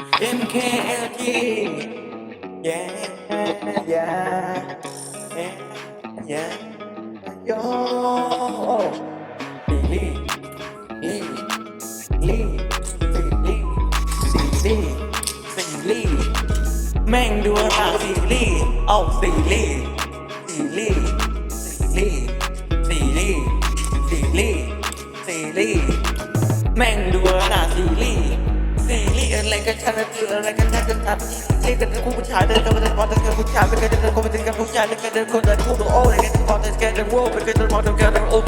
MKLG yeah yeah yeah yeah yo ลีลีลีลีซีรีซีรีแม่งดูเราซีรีเอาซีรีซีรีซีรีซีรีซีรีซีรีแม่งดูเราซีรี เลี่ลีอนอะไรกันฉันเกิดอะไรกันฉันเกิดตาที่ที่กันคู่ผู้ชายเดินกันมาเดินพอเดินกันผู้ชายไม่เคยเดินคนม่เดินกันผู้ชายไม่เคยเดินคนเดินคู่ตัวโอ้ยกันพอเดินกันเดินวัวไม่เคยเดินพอเดินกันเดินอุ้ม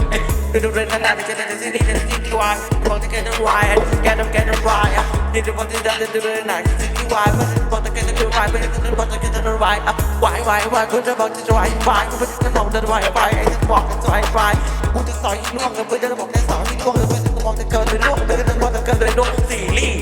เดินเดินนานๆไม่เคยเดินที่นี่เดินที่ที่วายพอเดิแกเดินวายแกเดินแกเดินวายนี่เดินพอเดินเดินเดินนานที่ที่วายพอเดินพอเดิแกเดินวายไม่เคยเดินพอเดิแกเดินวายวายวายวายคุจะบอกจะวายวายคุจะบอกจะวายวายไอ้ที่บอกจะวายวายกูจะสอยล่วงเลยเพื่อนจะบอกจะสอนให้ล่วงเลยเพื่อนจะบอกจะเกินเลยล่วงเพื่อนจะมองจะเกินเลยล่วงสี่ลี่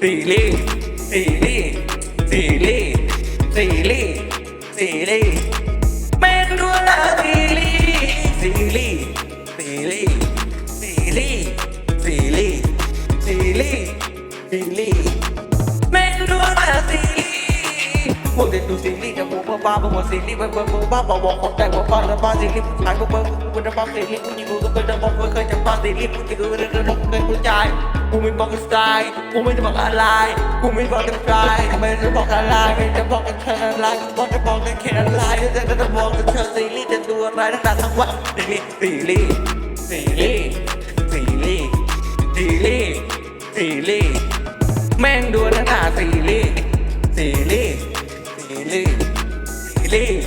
ซีรีส์ซีรีส์ซีรีส์ซีรีส์ซีรีส์เป็นดูแลซีรีส์ซีรีส์ซีรีส์ซีรีส์ซีรีส์ซีรีส์ซีรีส์เป็นดูแลซีรีส์พวกเด็กดูซีรีส์ บ้าบ้าบ้าซีรีส์บ้าบ้าบ้าบ้าบ้าของแต่ว่าบ้าแล้วบ้าซีรีส์ผู้ายบ้าบ้ากูเป็นบ้าซีรีส์ผู้หญิงกูก็เป็นบ้าเคยจะบ้าซีรีส์ผู้หญิงกูเป็นบ้าเคยผู้ชายกูไม่บอกกันสไตล์กูไม่ได้บอกอะไรกูไม่บอกกันใครไม่ได้บอกอะไรไม่ได้บอกกันเธออะไรบอกจะบอกกันแค่อะไรแต่จะบอกกันเธอซีรีส์จะดูอะไรตั้งแต่ทั้งวันซีรีส์ซีรีส์ซีรีส์ซีรีส์ซีรีส์ซีรีส์แม่งดูตั้งแต่ซีรีส์ซีรีส์ซีรีส์ซี รีส์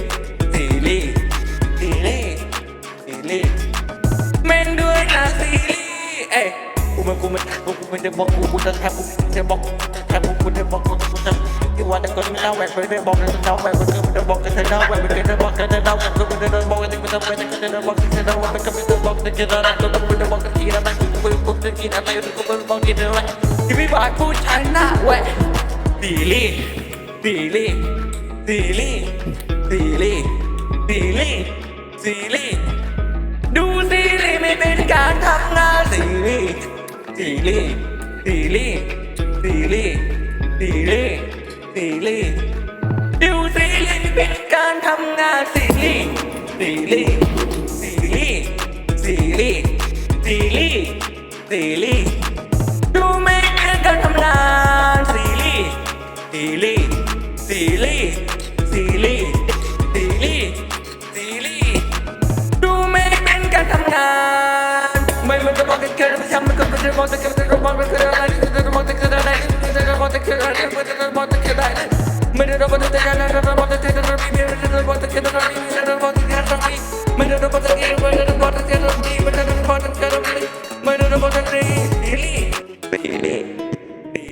ซีรีส์ซีรีส์ซีรีส์แม่งด้วยนะซีรีส์เอ้ยกูมันกูมันกูมันจะบอกกูกูจะแทบกูจะบอกแทบกูกูจะบอกกูจะที่ว่าแต่คนไม่เล่าแหวกไปไม่บอกกันจะเล่าแหวกมันก็มันจะบอกกันจะเล่าแหวกมันก็จะบอกกันจะเล่าแหวกก็ไมันจะบอกกันจะบองไปแต่คนจะจะบอกกันจะเล่าแหวกมันก็มันจะบอกกันจะเล่าแหวกก็มันจะบอกกันทีละแหวกกูกูกูจะกินอะไรกูกูบอกกินอะไรที่ไม่บอกผู้ชายหน้าแหวกซีรีส์ซีรีส์ ซีรีส์ซีรีส์ซีรีส์ดูซีรีส์ไม่เป็นการทำงานซีรีส์ซีรีส์ซีรีส์ซีรีส์ซีรีส์ซีรีส์ดูซีรีส์ไม่เป็นการทำงานซีรีส์ซีรีส์ซีรีส์ซีรีส์ซีรีส์ซีรีส์ดูไม่เป็นการทำงานซีรีส์ซีรีส์ซีรีส์ซีรีส์ Minute of the day, I never want to take the baby, minute of the kid, I never want to the on that